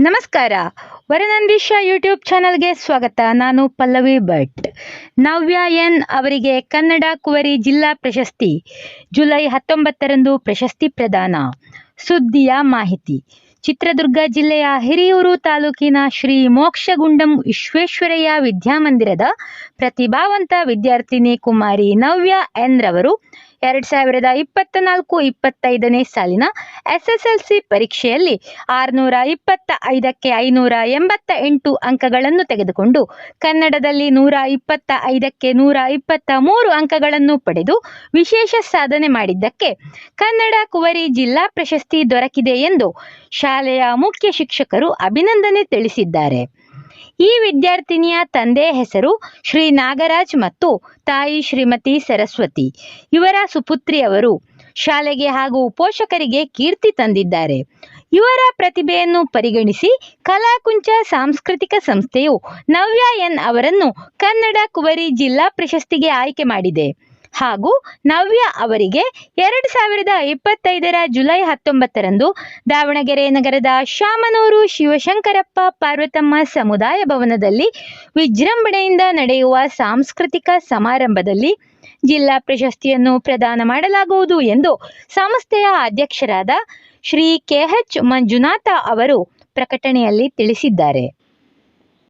ನಮಸ್ಕಾರ. ವರನಂದೀಶ ಯೂಟ್ಯೂಬ್ ಚಾನಲ್ಗೆ ಸ್ವಾಗತ. ನಾನು ಪಲ್ಲವಿ ಭಟ್. ನವ್ಯ ಎನ್ ಅವರಿಗೆ ಕನ್ನಡ ಕುವರಿ ಜಿಲ್ಲಾ ಪ್ರಶಸ್ತಿ. ಜುಲೈ ಹತ್ತೊಂಬತ್ತರಂದು ಪ್ರಶಸ್ತಿ ಪ್ರದಾನ. ಸುದ್ದಿಯ ಮಾಹಿತಿ. ಚಿತ್ರದುರ್ಗ ಜಿಲ್ಲೆಯ ಹಿರಿಯೂರು ತಾಲೂಕಿನ ಶ್ರೀ ಮೋಕ್ಷಗುಂಡಂ ವಿಶ್ವೇಶ್ವರಯ್ಯ ವಿದ್ಯಾಮಂದಿರದ ಪ್ರತಿಭಾವಂತ ವಿದ್ಯಾರ್ಥಿನಿ ಕುಮಾರಿ ನವ್ಯ ಎನ್ ರವರು ಎರಡು ಸಾವಿರದ ಇಪ್ಪತ್ತ ನಾಲ್ಕು ಇಪ್ಪತ್ತೈದನೇ ಸಾಲಿನ ಎಸ್ಎಸ್ಎಲ್ಸಿ ಪರೀಕ್ಷೆಯಲ್ಲಿ ಆರುನೂರ ಇಪ್ಪತ್ತ ಐದಕ್ಕೆ ಐನೂರ ಎಂಬತ್ತ ಎಂಟು ಅಂಕಗಳನ್ನು ತೆಗೆದುಕೊಂಡು ಕನ್ನಡದಲ್ಲಿ ನೂರ ಇಪ್ಪತ್ತ ಐದಕ್ಕೆ ನೂರ ಇಪ್ಪತ್ತ ಮೂರು ಅಂಕಗಳನ್ನು ಪಡೆದು ವಿಶೇಷ ಸಾಧನೆ ಮಾಡಿದ್ದಕ್ಕೆ ಕನ್ನಡ ಕುವರಿ ಜಿಲ್ಲಾ ಪ್ರಶಸ್ತಿ ದೊರಕಿದೆ ಎಂದು ಶಾಲೆಯ ಮುಖ್ಯ ಶಿಕ್ಷಕರು ಅಭಿನಂದನೆ ತಿಳಿಸಿದ್ದಾರೆ. ಈ ವಿದ್ಯಾರ್ಥಿನಿಯ ತಂದೆ ಹೆಸರು ಶ್ರೀ ನಾಗರಾಜ್ ಮತ್ತು ತಾಯಿ ಶ್ರೀಮತಿ ಸರಸ್ವತಿ. ಇವರ ಸುಪುತ್ರಿಯವರು ಶಾಲೆಗೆ ಹಾಗೂ ಪೋಷಕರಿಗೆ ಕೀರ್ತಿ ತಂದಿದ್ದಾರೆ. ಇವರ ಪ್ರತಿಭೆಯನ್ನು ಪರಿಗಣಿಸಿ ಕಲಾಕುಂಚ ಸಾಂಸ್ಕೃತಿಕ ಸಂಸ್ಥೆಯು ನವ್ಯ ಎನ್ ಅವರನ್ನು ಕನ್ನಡ ಕುವರಿ ಜಿಲ್ಲಾ ಪ್ರಶಸ್ತಿಗೆ ಆಯ್ಕೆ ಮಾಡಿದೆ. ಹಾಗೂ ನವ್ಯ ಅವರಿಗೆ ಎರಡು ಸಾವಿರದ ಇಪ್ಪತ್ತೈದರ ಜುಲೈ ಹತ್ತೊಂಬತ್ತರಂದು ದಾವಣಗೆರೆ ನಗರದ ಶಾಮನೂರು ಶಿವಶಂಕರಪ್ಪ ಪಾರ್ವತಮ್ಮ ಸಮುದಾಯ ಭವನದಲ್ಲಿ ವಿಜೃಂಭಣೆಯಿಂದ ನಡೆಯುವ ಸಾಂಸ್ಕೃತಿಕ ಸಮಾರಂಭದಲ್ಲಿ ಜಿಲ್ಲಾ ಪ್ರಶಸ್ತಿಯನ್ನು ಪ್ರದಾನ ಮಾಡಲಾಗುವುದು ಎಂದು ಸಂಸ್ಥೆಯ ಅಧ್ಯಕ್ಷರಾದ ಶ್ರೀ ಕೆಎಚ್ ಮಂಜುನಾಥ ಅವರು ಪ್ರಕಟಣೆಯಲ್ಲಿ ತಿಳಿಸಿದ್ದಾರೆ.